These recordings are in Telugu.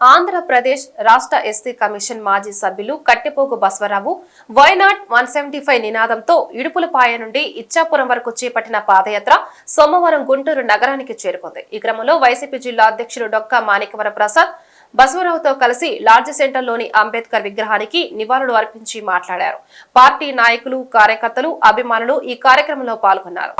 ఆంధ్రప్రదేశ్ రాష్ట్ర ఎస్సీ కమిషన్ మాజీ సభ్యులు Kattepogu Baswarao why not one seventy five నినాదంతో ఇడుపులపాయ నుండి ఇచ్చాపురం వరకు చేపట్టిన పాదయాత్ర సోమవారం గుంటూరు నగరానికి చేరుకుంది. ఈ క్రమంలో వైసీపీ జిల్లా అధ్యక్షులు డొక్కా మాణికవర ప్రసాద్ బసవరావుతో కలిసి లార్జ్ సెంటర్లోని అంబేద్కర్ విగ్రహానికి నివాళులు అర్పించి మాట్లాడారు. పార్టీ నాయకులు కార్యకర్తలు అభిమానులు ఈ కార్యక్రమంలో పాల్గొన్నారు.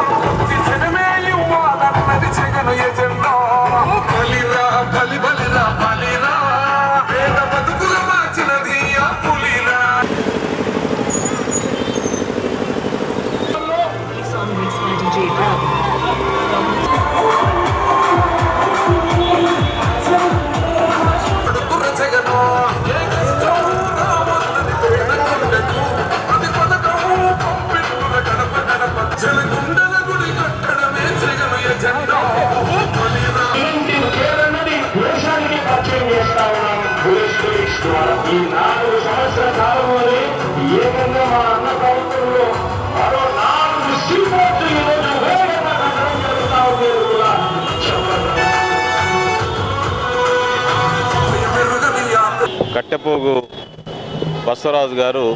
ఈ నాలుగు సంవత్సర కాలంలోనే ఏకంగా మా అన్న ప్రభుత్వంలో మరో నాలుగు సీపోర్టు ఈరోజు వేగంగా కట్టడం జరుగుతా ఉంది కూడా కట్టెపోగు బసవరాజు గారు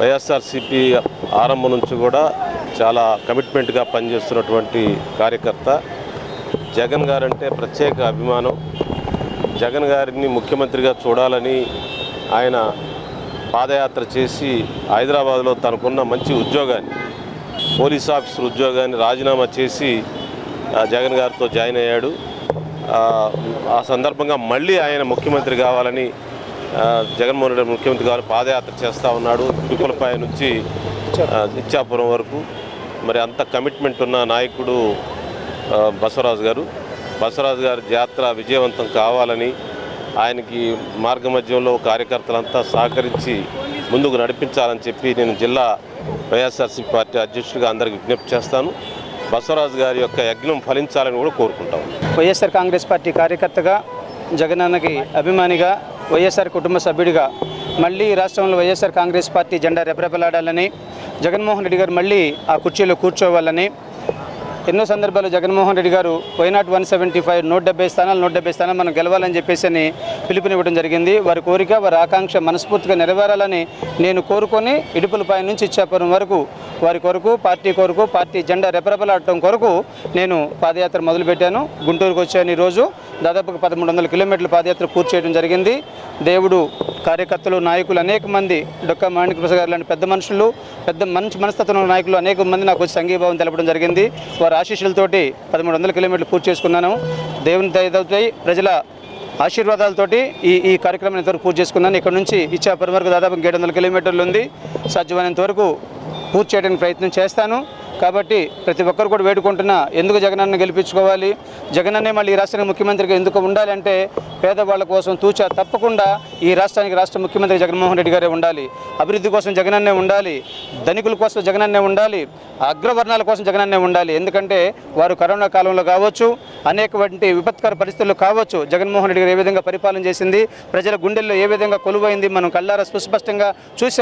వైఎస్ఆర్సిపి ఆరంభం నుంచి కూడా చాలా కమిట్మెంట్గా పనిచేస్తున్నటువంటి కార్యకర్త. జగన్ గారంటే ప్రత్యేక అభిమానం. జగన్ గారిని ముఖ్యమంత్రిగా చూడాలని ఆయన పాదయాత్ర చేసి హైదరాబాద్లో తనకున్న మంచి ఉద్యోగాన్ని పోలీస్ ఆఫీసర్ ఉద్యోగాన్ని రాజీనామా చేసి జగన్ గారితో జాయిన్ అయ్యాడు. ఆ, సందర్భంగా మళ్ళీ ఆయన ముఖ్యమంత్రి కావాలని జగన్మోహన్ రెడ్డి ముఖ్యమంత్రి కావాలి పాదయాత్ర చేస్తూ ఉన్నాడు పిపులపాయ నుంచి ఇచ్చాపురం వరకు. మరి అంత కమిట్మెంట్ ఉన్న నాయకుడు బసవరాజు గారు. బసవరాజు గారి జాతర విజయవంతం కావాలని ఆయనకి మార్గమధ్యంలో కార్యకర్తలంతా సహకరించి ముందుకు నడిపించాలని చెప్పి నేను జిల్లా వైఎస్ఆర్సీ పార్టీ అధ్యక్షుడిగా అందరికి విజ్ఞప్తి చేస్తాను. బసవరాజు గారి యొక్క యజ్ఞం ఫలించాలని కూడా కోరుకుంటాం. వైఎస్ఆర్ కాంగ్రెస్ పార్టీ కార్యకర్తగా జగనన్నకి అభిమానిగా వైఎస్ఆర్ కుటుంబ సభ్యుడిగా మళ్ళీ రాష్ట్రంలో వైఎస్ఆర్ కాంగ్రెస్ పార్టీ జెండా రెపరెపలాడాలని జగన్మోహన్ రెడ్డి గారు మళ్ళీ ఆ కుర్చీలో కూర్చోవాలని ఎన్నో సందర్భాల్లో జగన్మోహన్ రెడ్డి గారు వైనాట్ వన్ సెవెంటీ ఫైవ్ నూట డెబ్బై స్థానాలు నూట డెబ్బై స్థానాలు మనం గెలవాలని చెప్పేసి అని పిలుపునివ్వడం జరిగింది. వారి కోరిక వారి ఆకాంక్ష మనస్ఫూర్తిగా నెరవేరాలని నేను కోరుకొని ఇడుపులపై నుంచి ఇచ్చాపురం వరకు వారి కొరకు పార్టీ కొరకు పార్టీ జెండా రెపరెపలాడటం కొరకు నేను పాదయాత్ర మొదలుపెట్టాను. గుంటూరుకు వచ్చాను ఈరోజు. దాదాపుగా పదమూడు వందల కిలోమీటర్ల పాదయాత్ర పూర్తి చేయడం జరిగింది. దేవుడు కార్యకర్తలు నాయకులు అనేక మంది డొక్క మాణిక ప్రసాద్ గారు లాంటి పెద్ద మనుషులు పెద్ద మంచి మనస్తత్వం నాయకులు అనేక మంది నాకు వచ్చి సంఘీభావం తెలపడం జరిగింది. వారి ఆశీస్సులతోటి పదమూడు వందల కిలోమీటర్లు పూర్తి చేసుకున్నాను. దేవుని దయతోటి ప్రజల ఆశీర్వాదాలతోటి ఈ ఈ కార్యక్రమం ఇంతవరకు పూర్తి చేసుకున్నాను. ఇక్కడ నుంచి ఇచ్చాపురం వరకు దాదాపు ఏడు వందల కిలోమీటర్లు ఉంది. సాధ్యమైనంత వరకు పూర్తి చేయడానికి ప్రయత్నం చేస్తాను. కాబట్టి ప్రతి ఒక్కరు కూడా వేడుకుంటున్నా ఎందుకు జగనన్న గెలిపించుకోవాలి? జగనన్నే మళ్ళీ ఈ రాష్ట్రానికి ముఖ్యమంత్రిగా ఎందుకు ఉండాలంటే పేదవాళ్ళ కోసం తూచా తప్పకుండా ఈ రాష్ట్రానికి రాష్ట్ర ముఖ్యమంత్రి జగన్మోహన్ రెడ్డి గారే ఉండాలి. అభివృద్ధి కోసం జగనన్నే ఉండాలి. ధనికుల కోసం జగనన్నే ఉండాలి. అగ్రవర్ణాల కోసం జగనన్నే ఉండాలి. ఎందుకంటే వారు కరోనా కాలంలో కావచ్చు అనేకటువంటి విపత్కర పరిస్థితుల్లో కావచ్చు జగన్మోహన్ రెడ్డి గారు ఏ విధంగా పరిపాలన చేసింది ప్రజల గుండెల్లో ఏ విధంగా కొలువైంది మనం కళ్ళారా సుస్పష్టంగా చూసాం